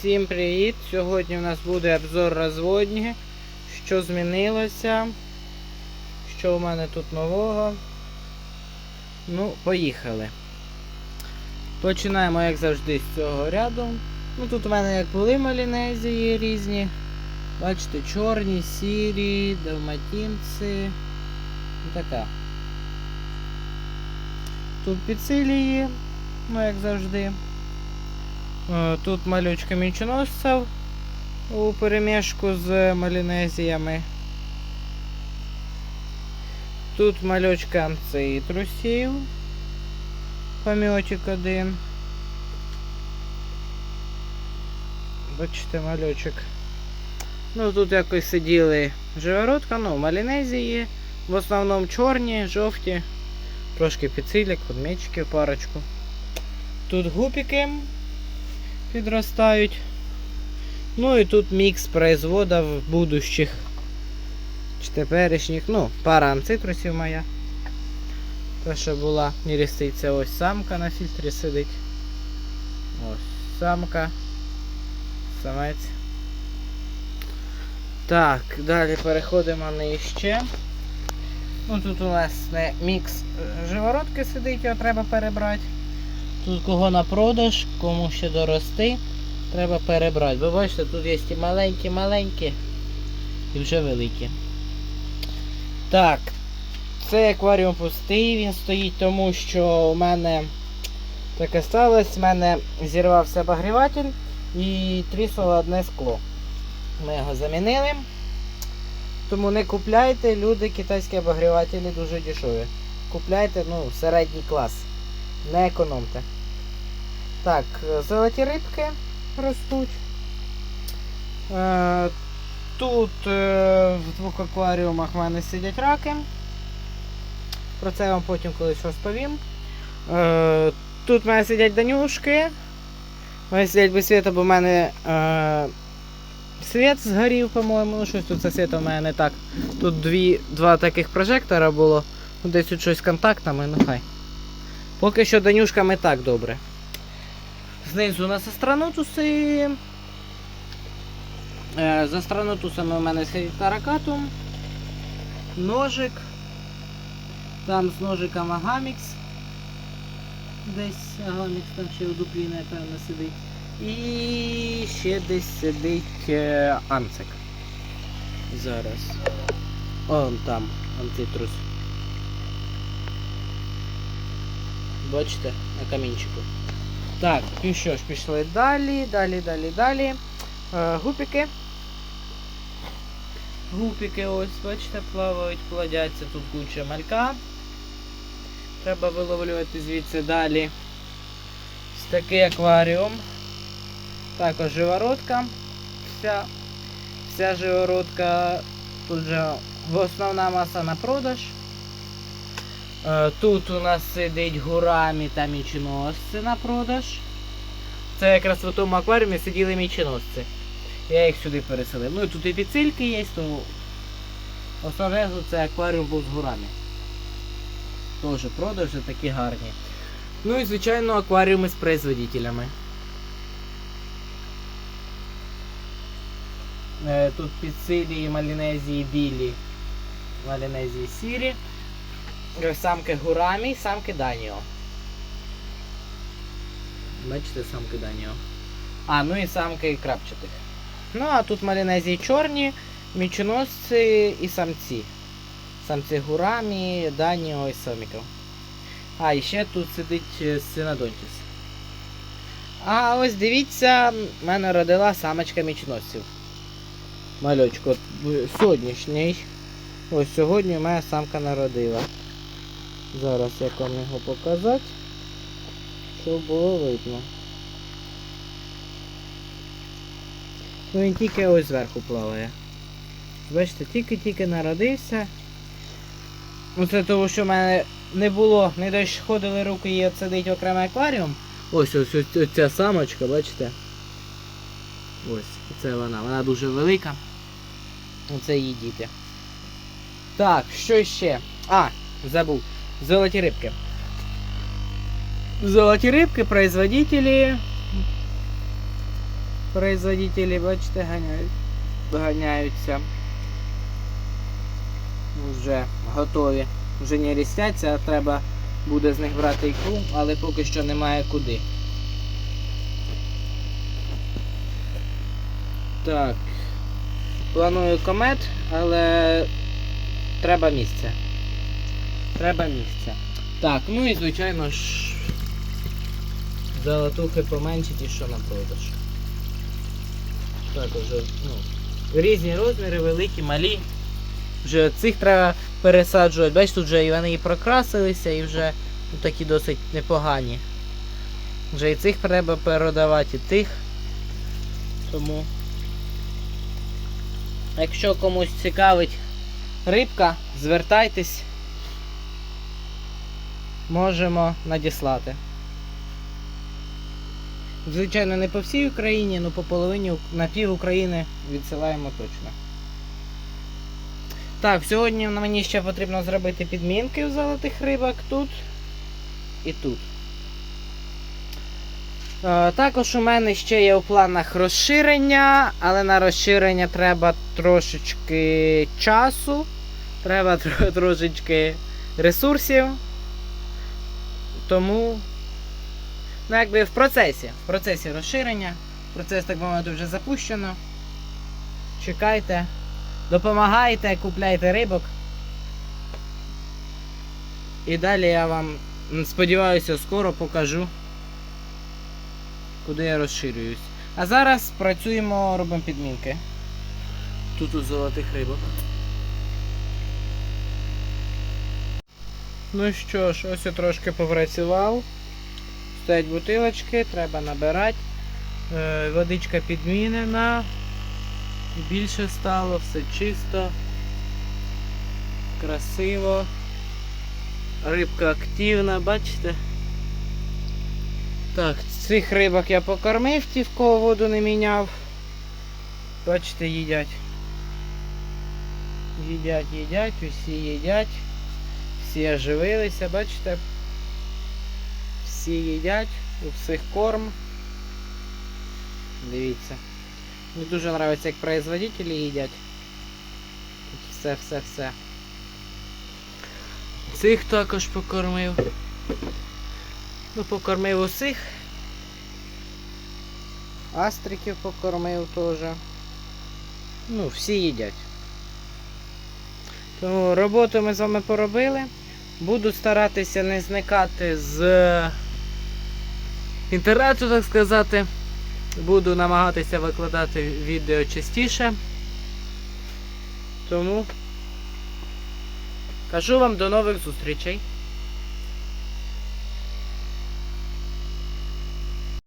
Всім привіт! Сьогодні у нас буде обзор розводні. Що змінилося? Що у мене тут нового? Ну, поїхали. Починаємо, як завжди, з цього ряду. Ну тут у мене як були малінезії різні. Бачите, чорні, сірі, далматинці. Ну така. Тут підсилії, ну як завжди. Е, Тут малючка мічоносців у перемішку з малінезіями. Тут малючка цитрусів. Помьотик один. Бачите, малючок. Ну тут якось сиділи живородка, ну, малінезії. В основному чорні, жовті. Трошки підсилік, подмічки парочку. Тут гупіки підростають. Ну і тут мікс производів будущих чи теперішніх. Ну, пара анцитрусів моя. Та, що була нерістиця, ось самка на фільтрі сидить. Ось самка. Самець. Так, далі переходимо нижче. Ну тут у нас не мікс е, живородки сидить, його треба перебрати. Тут кого на продаж, кому ще дорости, треба перебрати. Ви бачите, тут є і маленькі-маленькі і вже великі. Так, цей акваріум пустий, він стоїть тому, що у мене таке сталося, в мене зірвався обогріватель і тріснуло одне скло. Ми його замінили. Тому не купляйте, люди, китайські обогрівателі дуже дешеві. Купляйте ну, середній клас. Не економте. Так, е, золоті рибки ростуть. Е, тут е, в двох акваріумах в мене сидять раки. Про це я вам потім колись розповім. Тут в мене сидять данюшки. В мене сидять без світа, бо в мене світ згорів, по-моєму. Ну, щось тут це світ у мене не так. Тут дві, два таких прожектора було. Десь тут щось з контактами, ну хай. Поки що данюшками так добре. Знизу на сестранотуси. Е, за странотусами у мене сидить таракатум. Ножик. Там з ножиком агамікс. Десь агамікс там ще у дуплі, напевно, сидить. І ще десь сидить е, анцик. Зараз. Он там, антитрус. Бачите, на камінчику. Так, ну що ж, пішли далі, далі, далі, далі. Е, гупіки. Гупіки ось, бачите, плавають, плодяться, тут куча малька. Треба виловлювати звідси далі. Ось такий акваріум. Також живородка. Вся, вся живородка. Тут же основна маса на продаж. Е, Тут у нас сидить гурамі та мічоносці на продаж. Це якраз в тому акваріумі сиділи мічоносці. Я їх сюди переселив. Ну і тут і підсильки є, то основне це акваріум був з гурами. Теж продажі такі гарні. Ну і звичайно акваріуми з производителями. Е, Тут підсилії малінезії білі, малінезії сірі. Е, Самки гурамі, самки Даніо. Бачите, самки Даніо. А, ну і самки крапчатих. Ну, а тут малінезії чорні, мічоносці і самці. Самці гурамі, Даніо і саміков. А, і ще тут сидить е, синодонтіс. А ось дивіться, в мене родила самочка мічоносців. Мальочку, от, в- сьогоднішній. Ось сьогодні у мене самка народила. Зараз як вам його показати, щоб було видно. Ну він тільки ось зверху плаває. Бачите, тільки-тільки народився. Оце того, що в мене не було, не доходили руки її отсадити в окремий акваріум. Ось ось ось, ось ця самочка, бачите? Ось, це вона. Вона дуже велика. Оце її діти. Так, що ще? А, забув. Золоті рибки. Золоті рибки, производителі. производителі, бачите, ганяють, ганяються. Вже готові. Вже не рістяться, а треба буде з них брати ікру, але поки що немає куди. Так. Планую комет, але треба місце. Треба місце. Так, ну і звичайно ж золотухи поменші ті, що на продаж. Так, уже, ну, різні розміри, великі, малі. Вже цих треба пересаджувати. Бачиш, тут вже і вони і прокрасилися, і вже ну, такі досить непогані. Вже і цих треба передавати, і тих. Тому. Якщо комусь цікавить рибка, звертайтесь. Можемо надіслати. Звичайно, не по всій Україні, але по половині на пів України відсилаємо точно. Так, сьогодні мені ще потрібно зробити підмінки в золотих рибок тут і тут. Е, Також у мене ще є у планах розширення, але на розширення треба трошечки часу, треба трошечки ресурсів. Тому, ну, якби в процесі, в процесі розширення. Процес, так би мовити, вже запущено. Чекайте, допомагайте, купляйте рибок. І далі я вам, сподіваюся, скоро покажу, куди я розширююсь. А зараз працюємо, робимо підмінки. Тут у золотих рибок. Ну що ж, ось я трошки попрацював. Стоять бутилочки, треба набирати. Е, водичка підмінена. Більше стало, все чисто. Красиво. Рибка активна, бачите? Так, цих рибок я покормив, ті, в кого воду не міняв. Бачите, їдять. Їдять, їдять, усі їдять. Всі оживилися, бачите? Всі їдять, у всіх корм. Дивіться. Мені дуже подобається, як производителі їдять. Тут все, все, все. Цих також покормив. Ну, покормив усіх. Астриків покормив теж. Ну, всі їдять. Тому роботу ми з вами поробили. Буду старатися не зникати з інтернету, так сказати. Буду намагатися викладати відео частіше. Тому кажу вам до нових зустрічей.